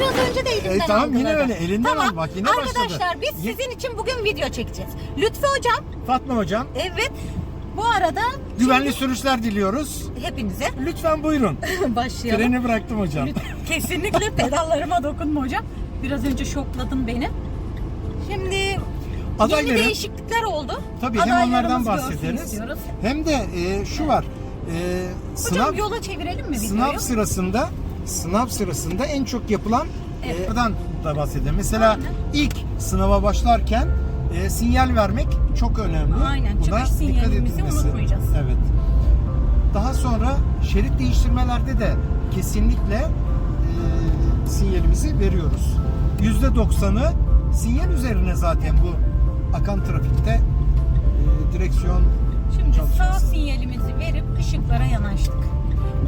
biraz önce de elimden E, tamam, yine aldılar. öyle. Elinden tamam. al, bak yine başladı. Arkadaşlar biz Ye- sizin için bugün video çekeceğiz. Lütfü hocam Fatma hocam evet bu arada güvenli sürüşler diliyoruz. hepinize Lütfen buyurun. başlayalım. Freni bıraktım hocam. Kesinlikle pedallarıma dokunma hocam. Biraz önce şokladın beni. Şimdi yeni Adayların- değişiklikler oldu. Tabii hem onlardan Adaylarımız görsün bahsederiz. istiyoruz. Hem de e, şu var. E, Hocam sınav yola çevirelim mi videoyu? sınav sırasında sınav sırasında en çok yapılan Evet. e, dan da bahsedelim. Mesela Aynen. ilk sınava başlarken e, sinyal vermek çok önemli. Aynen, Buna çıkış sinyalimizi unutmayacağız. Evet. Daha sonra şerit değiştirmelerde de kesinlikle e, sinyalimizi veriyoruz. Yüzde doksanı sinyal üzerine zaten bu akan trafikte e, direksiyon Şimdi sağ sinyalimizi verip ışıklara yanaştık.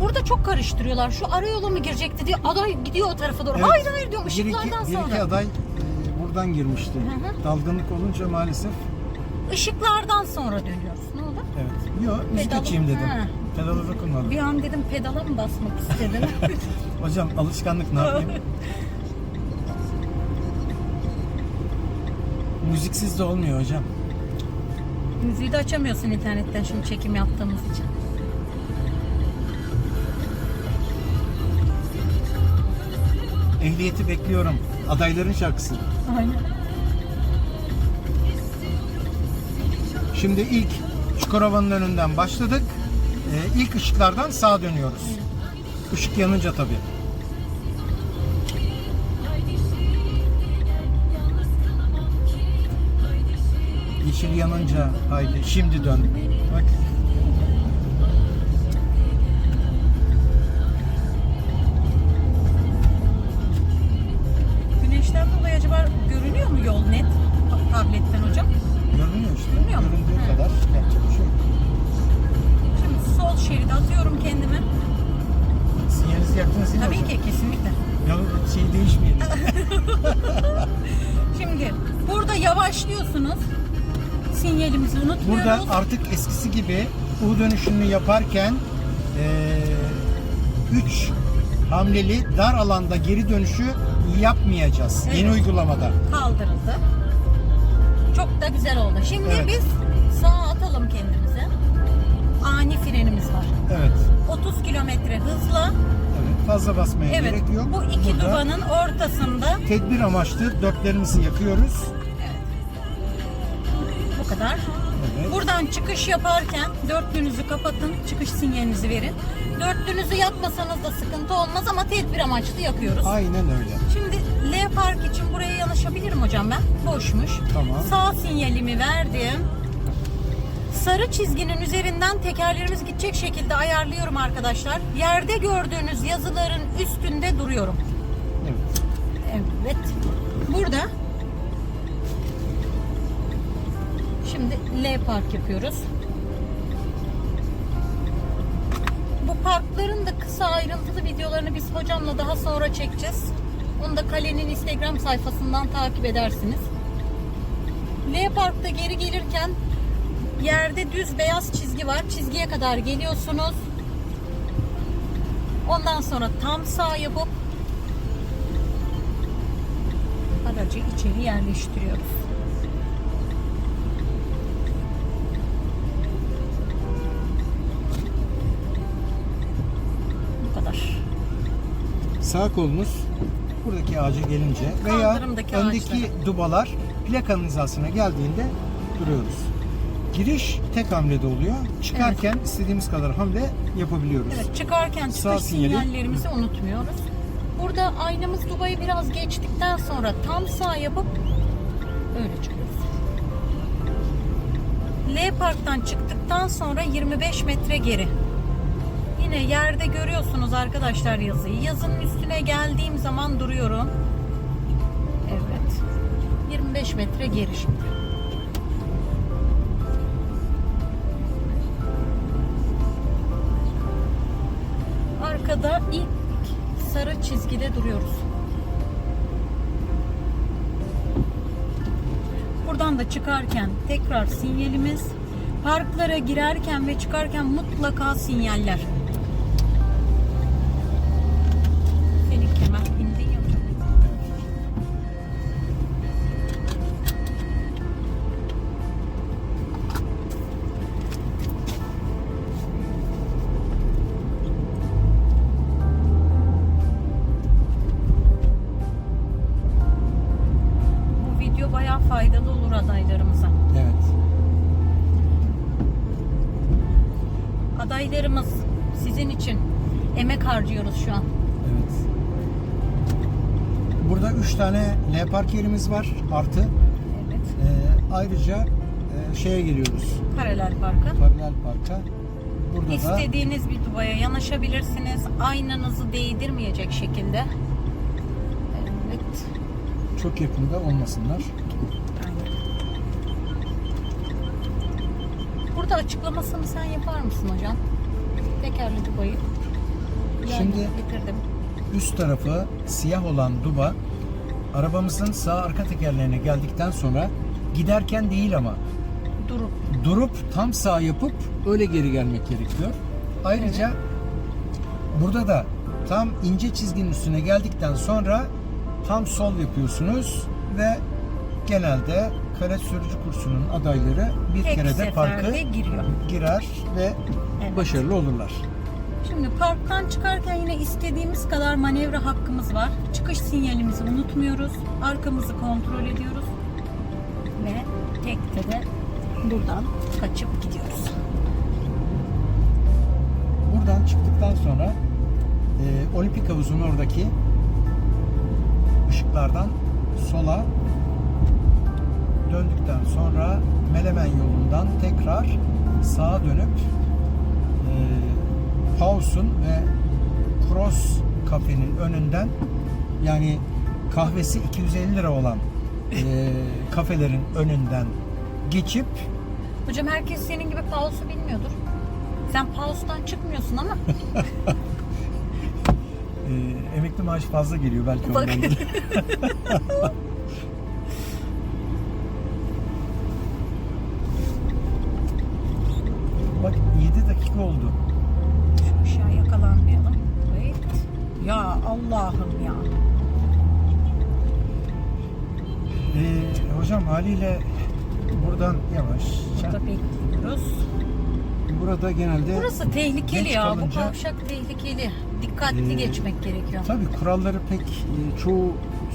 Burada çok karıştırıyorlar. Şu arayolu mu girecekti diye aday gidiyor o tarafa doğru. Evet. Hayır hayır diyor Bir iki, ışıklardan bir sonra. iki aday e, buradan girmişti. Hı hı. Dalgınlık olunca maalesef. Işıklardan sonra dönüyoruz. Ne oldu? Evet. Yok, müzik Pedal- açayım dedim. Ha. Pedala dokunmadım. Bir an dedim pedala mı basmak istedin? Hocam alışkanlık ne yapayım? Müziksiz de olmuyor hocam. Müziği de açamıyorsun internetten şimdi çekim yaptığımız için. Ehliyeti bekliyorum. Adayların şarkısı. Aynen. Şimdi ilk Çukurova'nın önünden başladık. Ee, ilk ışıklardan sağa dönüyoruz. Işık yanınca tabii. Yeşil yanınca haydi şimdi dön. Bak. Şimdi burada yavaşlıyorsunuz. Sinyalimizi unutmuyoruz. Burada artık eskisi gibi U dönüşünü yaparken 3 hamleli dar alanda geri dönüşü yapmayacağız. Evet. Yeni uygulamada. kaldırıldı. Çok da güzel oldu. Şimdi Evet. biz sağa atalım kendimize. Ani frenimiz var. Evet. 30 kilometre hızla. Evet. Fazla basmaya Evet. gerek yok. Bu iki Burada dubanın ortasında tedbir amaçlı dörtlerimizi yakıyoruz. bu kadar. Evet. Buradan çıkış yaparken dörtlünüzü kapatın, çıkış sinyalinizi verin. Dörtlünüzü yakmasanız da sıkıntı olmaz ama tedbir amaçlı yakıyoruz. Aynen öyle. Şimdi L park için buraya yanaşabilirim hocam ben. Boşmuş. Tamam. Sağ sinyalimi verdim. Sarı çizginin üzerinden tekerlerimiz gidecek şekilde ayarlıyorum arkadaşlar. Yerde gördüğünüz yazıların üstünde duruyorum. Evet. Evet. Burada Şimdi L park yapıyoruz. Bu parkların da kısa ayrıntılı videolarını biz hocamla daha sonra çekeceğiz. Onu da kalenin Instagram sayfasından takip edersiniz. L parkta geri gelirken yerde düz beyaz çizgi var. Çizgiye kadar geliyorsunuz. Ondan sonra tam sağ yapıp aracı içeri yerleştiriyoruz. Bu kadar. Sağ kolunuz buradaki ağaca gelince veya Kaldırımdaki öndeki ağaçlara. dubalar plakanın hizasına geldiğinde duruyoruz. Giriş tek hamlede oluyor. Çıkarken istediğimiz kadar hamle yapabiliyoruz. Evet, çıkarken çıkış Sağ sinyali. sinyallerimizi unutmuyoruz. Burada aynamız Dubai'yi biraz geçtikten sonra tam sağ yapıp öyle çıkıyoruz. L Park'tan çıktıktan sonra 25 metre geri. Yine yerde görüyorsunuz arkadaşlar yazıyı. Yazının üstüne geldiğim zaman duruyorum. Evet. 25 metre geri şimdi. Arkada ilk sarı çizgide duruyoruz. Buradan da çıkarken tekrar sinyalimiz. Parklara girerken ve çıkarken mutlaka sinyaller. Harcıyoruz şu an. Evet. Burada 3 tane L park yerimiz var. Artı Evet. e, ayrıca e, şeye geliyoruz. Paralel parka. Paralel parka. Burada da İstediğiniz bir duvaya yanaşabilirsiniz. Aynanızı değdirmeyecek şekilde. Evet. çok yakında olmasınlar. Aynen. Burada açıklamasını sen yapar mısın hocam? Tekerli dubayı. Şimdi-. Üst tarafı siyah olan duba arabamızın sağ arka tekerlerine geldikten sonra giderken değil ama Durup durup tam sağ yapıp öyle geri gelmek gerekiyor. Ayrıca burada da tam ince çizginin üstüne geldikten sonra tam sol yapıyorsunuz ve genelde kare sürücü kursunun adayları bir tek kere de parkı giriyor. girer ve Evet. başarılı olurlar. Şimdi parktan çıkarken yine istediğimiz kadar manevra hakkımız var. Çıkış sinyalimizi unutmuyoruz. Arkamızı kontrol ediyoruz. Ve tekte de buradan kaçıp gidiyoruz. Buradan çıktıktan sonra e, olimpik havuzun oradaki ışıklardan sola döndükten sonra Melemen yolundan tekrar sağa dönüp e, Paus'un ve Cross kafenin önünden yani kahvesi 250 lira olan e, kafelerin önünden geçip Hocam herkes senin gibi pausu bilmiyordur. Sen paustan çıkmıyorsun ama e, emekli maaşı fazla geliyor belki Bak. ondandır. haliyle buradan yavaş. Burada bekliyoruz. Burada genelde Burası tehlikeli Geç ya. kalınca- Bu kavşak tehlikeli. Dikkatli Ee, geçmek gerekiyor. tabii kuralları pek e, çoğu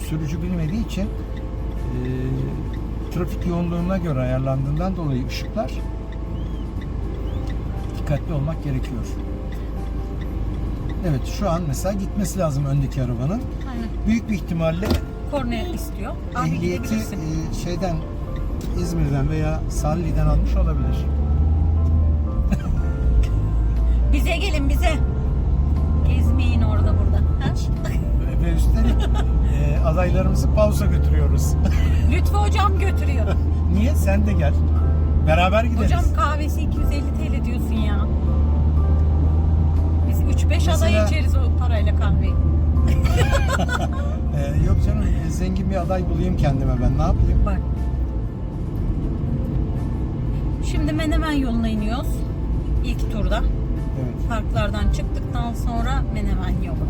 sürücü bilmediği için e, trafik yoğunluğuna göre ayarlandığından dolayı ışıklar dikkatli olmak gerekiyor. Evet şu an mesela gitmesi lazım öndeki arabanın. Aynen. Büyük bir ihtimalle Kornaya istiyor. Abi ehliyeti gidebilirsin. e, şeyden İzmir'den veya Salli'den almış olabilir. Bize gelin bize. Gezmeyin orada burada. Ha? Ve- üstelik e, adaylarımızı pausa götürüyoruz. Lütfü hocam götürüyor. Niye? Sen de gel. Beraber gideriz. Hocam kahvesi 250 TL diyorsun ya. Biz 3-5 Mesela- aday içeriz o parayla kahveyi. Ee, yok canım e, zengin bir aday bulayım kendime ben ne yapayım? Bak. Şimdi Menemen yoluna iniyoruz. İlk turda. Evet. Parklardan çıktıktan sonra Menemen yolu.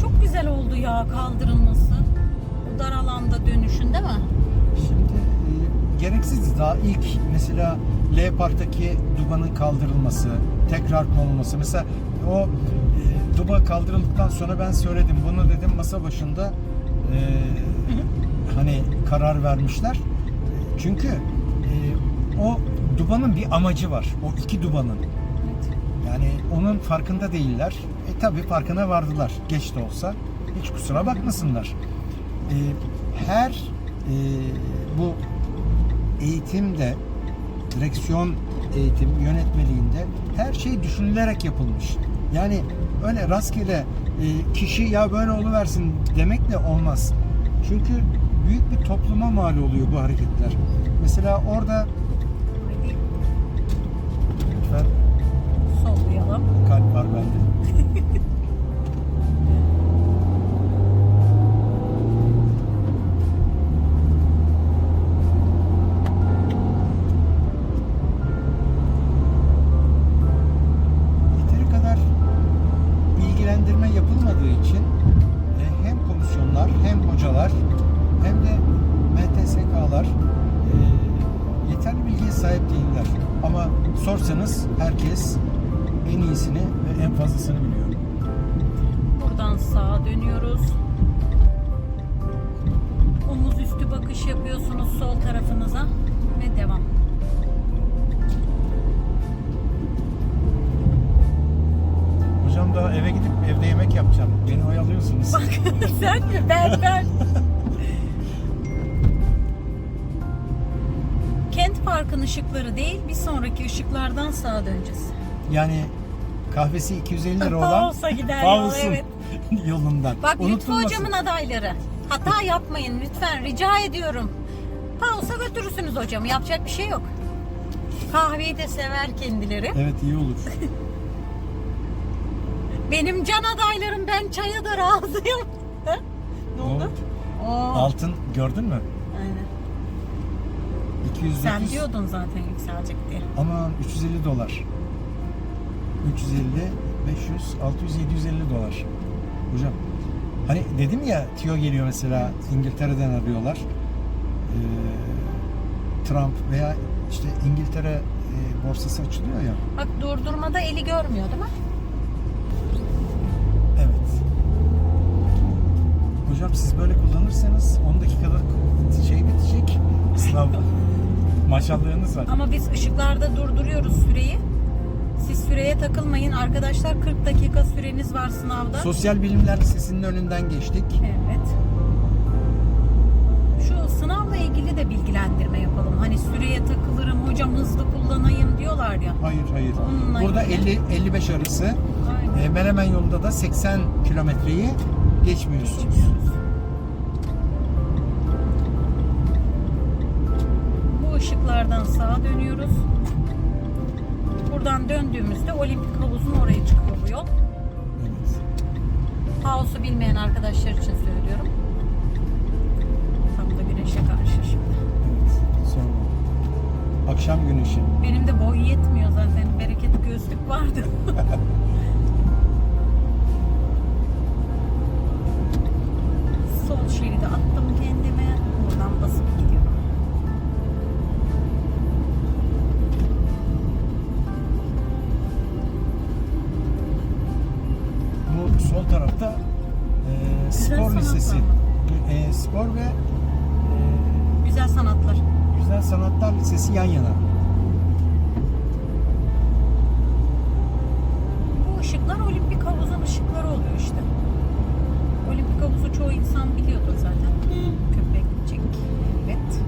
Çok güzel oldu ya kaldırılması. O dar alanda dönüşün değil mi? Şimdi e, gereksizdi daha ilk mesela L Park'taki dubanın kaldırılması, tekrar konulması. Mesela o duba kaldırıldıktan sonra ben söyledim. Bunu dedim masa başında e, hani karar vermişler. Çünkü e, o dubanın bir amacı var. O iki dubanın. Yani onun farkında değiller. E tabi farkına vardılar. Geç de olsa. Hiç kusura bakmasınlar. E, her e, bu eğitimde direksiyon eğitim yönetmeliğinde her şey düşünülerek yapılmış. Yani öyle rastgele e, kişi ya böyle oluversin demekle olmaz. Çünkü büyük bir topluma mal oluyor bu hareketler. Mesela orada sorsanız herkes en iyisini ve en fazlasını biliyor. Buradan sağa dönüyoruz. Üstü bakış yapıyorsunuz sol tarafınıza ve devam. Hocam daha eve gidip evde yemek yapacağım. Beni oyalıyorsunuz. Bak sen mi? Ben ben. Park'ın ışıkları değil, bir sonraki ışıklardan sağa döneceğiz. Yani kahvesi 250 lira olan Paus'a gider yol, evet. yolundan. Bak Lütfü Unutulmasın. hocamın adayları. Hata yapmayın lütfen rica ediyorum. Paus'a götürürsünüz hocam. Yapacak bir şey yok. Kahveyi de sever kendileri. Evet iyi olur. Benim can adaylarım ben çaya da razıyım. Ne oldu? Oo. Altın gördün mü? Aynen. 200 Sen 900 diyordun zaten yükselecek diye. Aman 350 dolar. 350, 500, 600, 750 dolar. Hocam hani dedim ya Tio geliyor mesela İngiltere'den arıyorlar. Ee, Trump veya işte İngiltere e, borsası açılıyor ya. Bak durdurmada eli görmüyor değil mi? Evet. Hocam siz böyle kullanırsanız 10 dakikada şey bitecek. Sınav maşallahınız var. Ama biz ışıklarda durduruyoruz süreyi. Siz süreye takılmayın arkadaşlar. 40 dakika süreniz var sınavda. Sosyal Bilimler Lisesi'nin önünden geçtik. Evet. Şu sınavla ilgili de bilgilendirme yapalım. Hani süreye takılırım, hocam hızlı kullanayım diyorlar ya. Hayır hayır. Onunla Burada ilgili. 50 55 arası. Aynen. E, Menemen yolunda da 80 kilometreyi geçmiyorsunuz. Geçmiyoruz. Bu ışıklardan sağa dönüyoruz. Buradan döndüğümüzde olimpik havuzun oraya çıkıyor bu yol. Evet. House'u bilmeyen arkadaşlar için söylüyorum. Tam da güneşe karşı şimdi. Evet. Sonra akşam güneşi. Benim de boy yetmiyor zaten. Bereket gözlük vardı. Sol şeride attım kendime. Buradan basıp gidiyorum. Spor sanatlar lisesi. E, spor ve e, Güzel sanatlar. Güzel Sanatlar Lisesi yan yana. Bu ışıklar olimpik havuzun ışıkları oluyor işte. Olimpik havuzu çoğu insan biliyordur zaten. Köpekçik. Evet.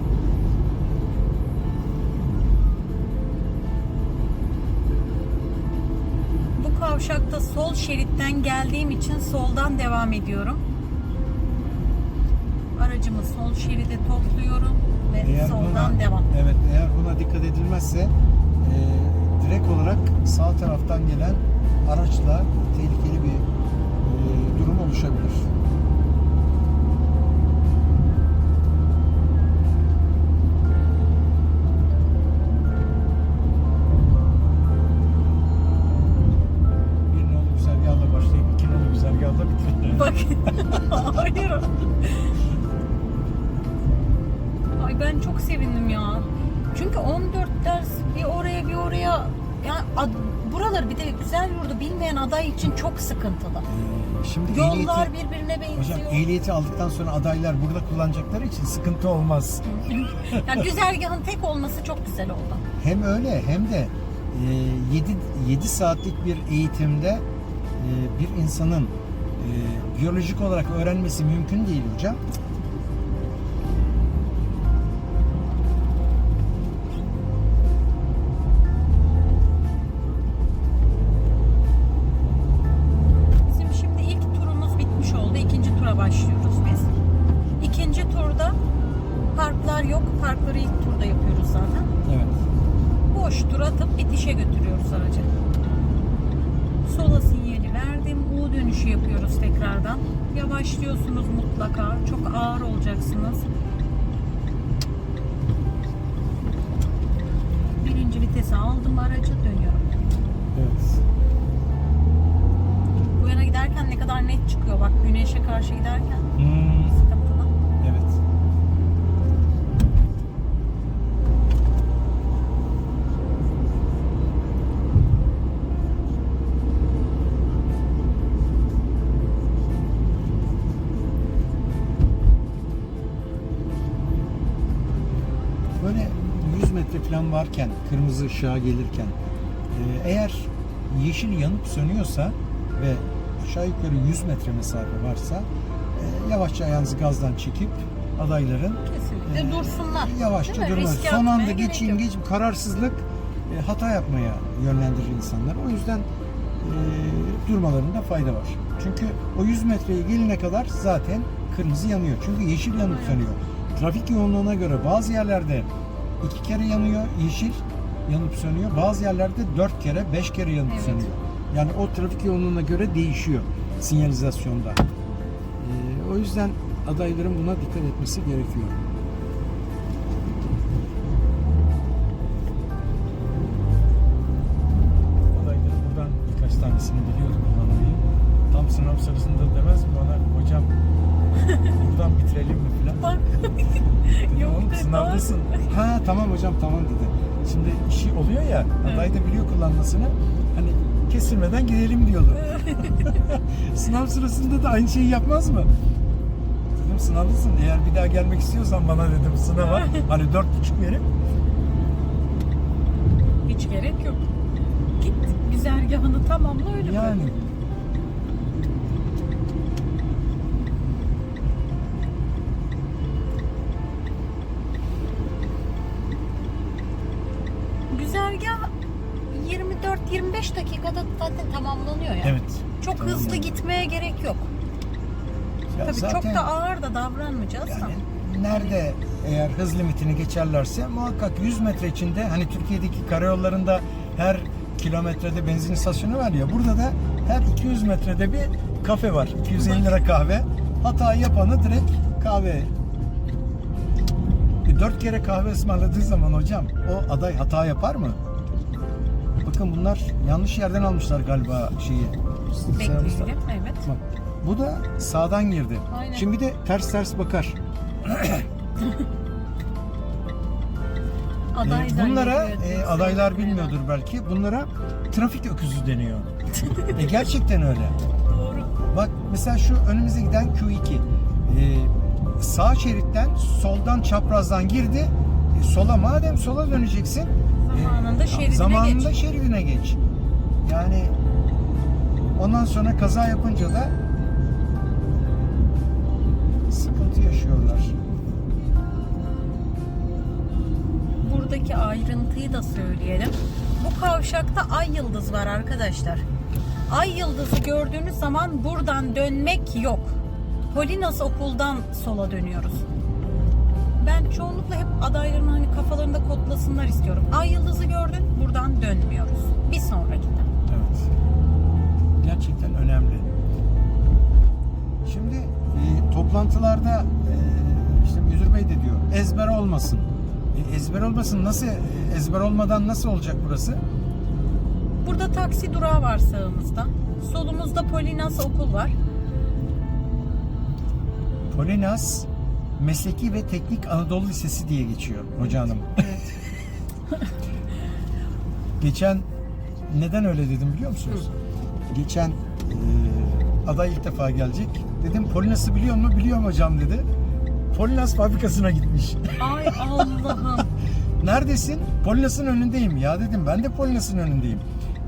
Bu kavşakta sol şeritten geldiğim için soldan devam ediyorum. Aracımı sol şeride topluyorum ve soldan buna, devam. Evet, eğer buna dikkat edilmezse e, direkt olarak sağ taraftan gelen araçla tehlikeli bir e, durum oluşabilir. Ben çok sevindim ya. Çünkü 14 ders bir oraya bir oraya yani ad- buraları bir de güzel yurdu bilmeyen aday için çok sıkıntılı. Şimdi Yollar ehliyeti, birbirine benziyor. hocam ehliyeti aldıktan sonra adaylar burada kullanacakları için sıkıntı olmaz. yani güzergahın tek olması çok güzel oldu. Hem öyle hem de 7 7 saatlik bir eğitimde e, bir insanın e, biyolojik olarak öğrenmesi mümkün değil hocam. Tura başlıyoruz biz. İkinci turda parklar yok. Parkları ilk turda yapıyoruz zaten. Evet. boş tur atıp bitişe götürüyoruz aracı. Sola sinyali verdim. U dönüşü yapıyoruz tekrardan. Yavaşlıyorsunuz mutlaka. Çok ağır olacaksınız. Birinci vitese aldım aracı dönüyorum. Evet kadar net çıkıyor bak güneşe karşı giderken. Hmm. Evet. Böyle 100 metre falan varken, kırmızı ışığa gelirken e, eğer yeşil yanıp sönüyorsa ve aşağı yukarı 100 metre mesafe varsa e, yavaşça ayağınızı gazdan çekip adayların Kesinlikle e, dursunlar. Yavaşça. Riske Son anda geçeyim yok. geç kararsızlık e, hata yapmaya yönlendirir insanları. O yüzden e, durmalarında fayda var. Çünkü o 100 metreye gelene kadar zaten kırmızı yanıyor. Çünkü yeşil yanıp sönüyor. Trafik yoğunluğuna göre bazı yerlerde iki kere yanıyor yeşil yanıp sönüyor. Bazı yerlerde dört kere, beş kere yanıp Evet. sönüyor. Yani o trafik yoğunluğuna göre değişiyor sinyalizasyonda. E, o yüzden adayların buna dikkat etmesi gerekiyor. adayları buradan birkaç tanesini biliyordu kullanmayı. Tam sınav sırasında demez mi bana hocam buradan bitirelim mi. Dedim, Yok oğlum sınavdasın. Ha tamam hocam tamam dedi. Şimdi işi oluyor ya aday da biliyor kullanmasını. Hani kesilmeden gidelim diyordu. Sınav sırasında da aynı şeyi yapmaz mı? Dedim sınavdasın. Eğer bir daha gelmek istiyorsan bana dedim sınava. Hani dört buçuk verip Hiç gerek yok. Git güzergahını tamamla öyle yani. bırak. Dakikada zaten tamamlanıyor ya. Evet. Çok Tamam hızlı yani. gitmeye gerek yok. Ya Tabii çok zaten- da ağır da davranmayacağız Yani da. nerede eğer hız limitini geçerlerse muhakkak 100 metre içinde hani Türkiye'deki karayollarında her kilometrede benzin istasyonu var ya burada da her 200 metrede bir kafe var. 250 lira kahve. Hata yapanı direkt kahve. Dört kere kahve ısmarladığı zaman hocam o aday hata yapar mı? Bakın bunlar yanlış yerden almışlar galiba şeyi. Bekleyelim. Evet. Bak, bu da sağdan girdi. Aynen. Şimdi bir de ters ters bakar. Aday Ee, bunlara e, adaylar bilmiyordur belki. Bunlara trafik öküzü deniyor. e, gerçekten öyle. Doğru. Bak mesela şu önümüze giden Q2. E, sağ şeritten soldan çaprazdan girdi. E, sola madem sola döneceksin. Zamanında şeridine zamanında geç. şeridine geç. Yani ondan sonra kaza yapınca da sıkıntı yaşıyorlar. Buradaki ayrıntıyı da söyleyelim. Bu kavşakta ay yıldız var arkadaşlar. Ay yıldızı gördüğünüz zaman buradan dönmek yok. Polinas okuldan sola dönüyoruz. Ben çoğunlukla hep adayların hani kafalarında kodlasınlar istiyorum. Ay yıldızı gördün, buradan dönmüyoruz. Bir sonrakinden. Evet. Gerçekten önemli. Şimdi e, toplantılarda e, işte müdür bey de diyor ezber olmasın. E, ezber olmasın nasıl e, ezber olmadan nasıl olacak burası? Burada taksi durağı var sağımızda. Solumuzda Polinas okul var. Polinas Mesleki ve Teknik Anadolu Lisesi diye geçiyor hoca hanım. Geçen neden öyle dedim biliyor musunuz? Geçen e, aday ilk defa gelecek. Dedim Polinas'ı biliyor mu? Biliyorum hocam dedi. Polinas fabrikasına gitmiş. Ay Allah'ım. Neredesin? Polinas'ın önündeyim. Ya dedim ben de Polinas'ın önündeyim.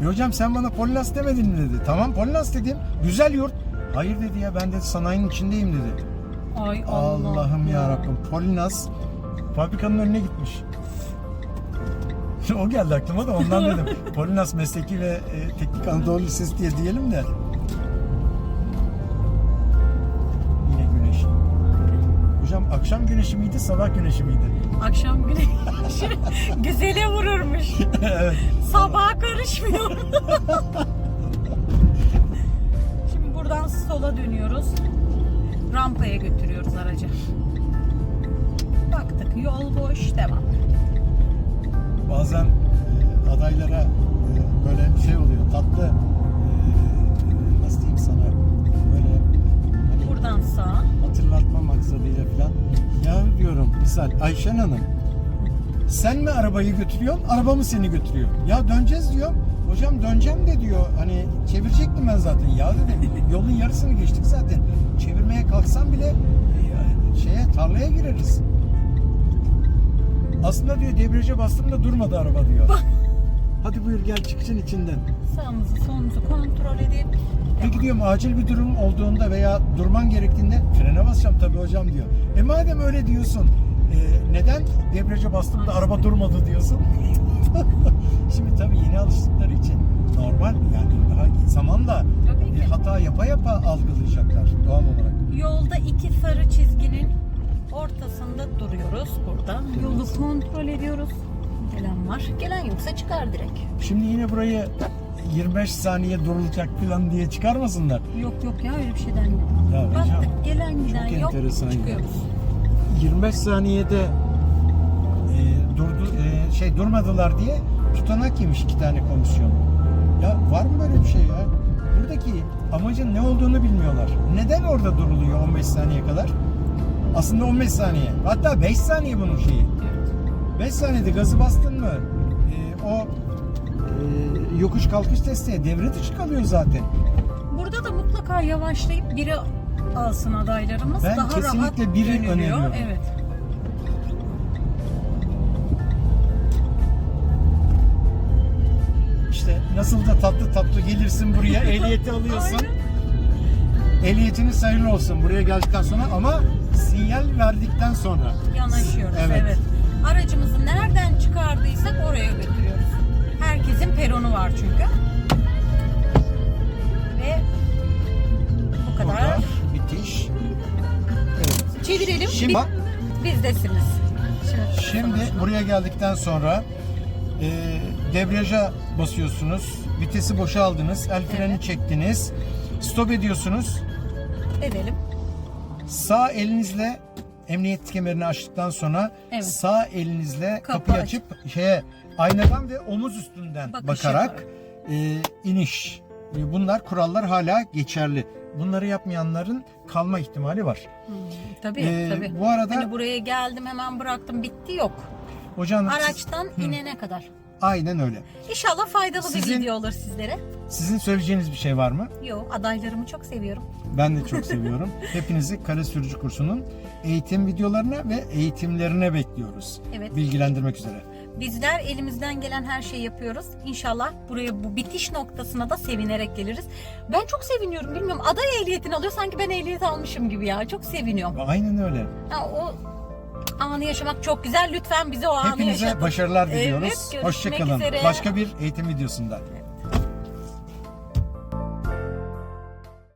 E hocam sen bana Polinas demedin mi dedi. Tamam Polinas dedim. Güzel yurt. Hayır dedi ya ben de sanayinin içindeyim dedi. Ay Allah'ım. Allah'ım ya Rabbim. Polinas fabrikanın önüne gitmiş. o geldi aklıma da ondan dedim. Polinas Mesleki ve e, Teknik Anadolu Lisesi diye diyelim de. Yine güneş. Hocam akşam güneşi miydi, sabah güneşi miydi? Akşam güneşi güzele vururmuş. evet. Sabaha karışmıyor. Şimdi buradan sola dönüyoruz. Rampaya götürüyoruz aracı. Baktık yol boş devam. Bazen e, adaylara e, böyle şey oluyor, tatlı e, nasıl diyeyim sana böyle hani Buradan sağa. hatırlatma maksadıyla falan. Ya diyorum misal Ayşen Hanım sen mi arabayı götürüyorsun, araba mı seni götürüyor? Ya döneceğiz diyor. Hocam döneceğim de diyor. Hani çevirecektim ben zaten. Ya dedim yolun yarısını geçtik zaten. Çevirmeye kalksam bile e, şeye tarlaya gireriz. Aslında diyor debriyaja bastım da durmadı araba diyor. Hadi buyur gel çıksın içinden. Sağımızı solumuzu kontrol edip Peki diyorum acil bir durum olduğunda veya durman gerektiğinde frene basacağım tabii hocam diyor. E madem öyle diyorsun e, neden debriyaja bastım da araba durmadı diyorsun? Şimdi tabii yeni alıştıkları için normal yani daha zamanla E, hata yapa yapa algılayacaklar doğal olarak. Yolda iki sarı çizginin ortasında duruyoruz burada. Yolu kontrol ediyoruz. Gelen var. Gelen yoksa çıkar direkt. Şimdi yine burayı 25 saniye durulacak falan diye çıkarmasınlar. Yok yok ya öyle bir şeyden yok. Ya Baktık gelen giden çok yok enteresan ya. çıkıyoruz. 25 saniyede e, durdu e, şey durmadılar diye tutanak yemiş iki tane komisyon. Ya var mı böyle bir şey ya? Buradaki amacın ne olduğunu bilmiyorlar. Neden orada duruluyor 15 saniye kadar? Aslında 15 saniye. Hatta 5 saniye bunun şeyi. 5 saniyede gazı bastın mı e, o e, yokuş kalkış testi devre dışı kalıyor zaten. Burada da mutlaka yavaşlayıp biri alsın adaylarımız. Ben Daha kesinlikle rahat biri dönülüyor. öneriyorum. Evet. Nasıl da tatlı tatlı gelirsin buraya ehliyeti alıyorsun. Aynen. Ehliyetiniz hayırlı olsun buraya geldikten sonra ama sinyal verdikten sonra. Yanaşıyoruz Evet. evet. Aracımızı nereden çıkardıysak oraya götürüyoruz. Herkesin peronu var çünkü. Ve bu kadar. Bitiş. Evet. Çevirelim. Şimdi, Bi- bizdesiniz. Şimdi, şimdi buraya geldikten sonra e, debriyaja basıyorsunuz. Vitesi boşa aldınız. El freni Evet. çektiniz. Stop ediyorsunuz. edelim. Sağ elinizle emniyet kemerini açtıktan sonra Evet. sağ elinizle Kapı kapıyı açıp- şeye aynadan ve omuz üstünden Bakış bakarak e, iniş. E, Bunlar kurallar hala geçerli. Bunları yapmayanların kalma ihtimali var. Hmm, tabii Ee, tabii. bu arada- Hani buraya geldim hemen bıraktım bitti yok. Hocam siz- Araçtan inene kadar. Aynen öyle. İnşallah faydalı Sizin- bir video olur sizlere. Sizin söyleyeceğiniz bir şey var mı? Yo adaylarımı çok seviyorum. Ben de çok seviyorum. Hepinizi kare sürücü kursunun eğitim videolarına ve eğitimlerine bekliyoruz. Evet. Bilgilendirmek üzere. Bizler elimizden gelen her şeyi yapıyoruz. İnşallah buraya bu bitiş noktasına da sevinerek geliriz. Ben çok seviniyorum bilmiyorum. Aday ehliyetini alıyor sanki ben ehliyet almışım gibi ya. Çok seviniyorum. Aynen öyle. Ha, o anı yaşamak çok güzel. Lütfen bize o anı Hepinize yaşatın. başarılar Evet, diliyoruz. görüşmek Hoşçakalın. üzere. Başka bir eğitim videosunda.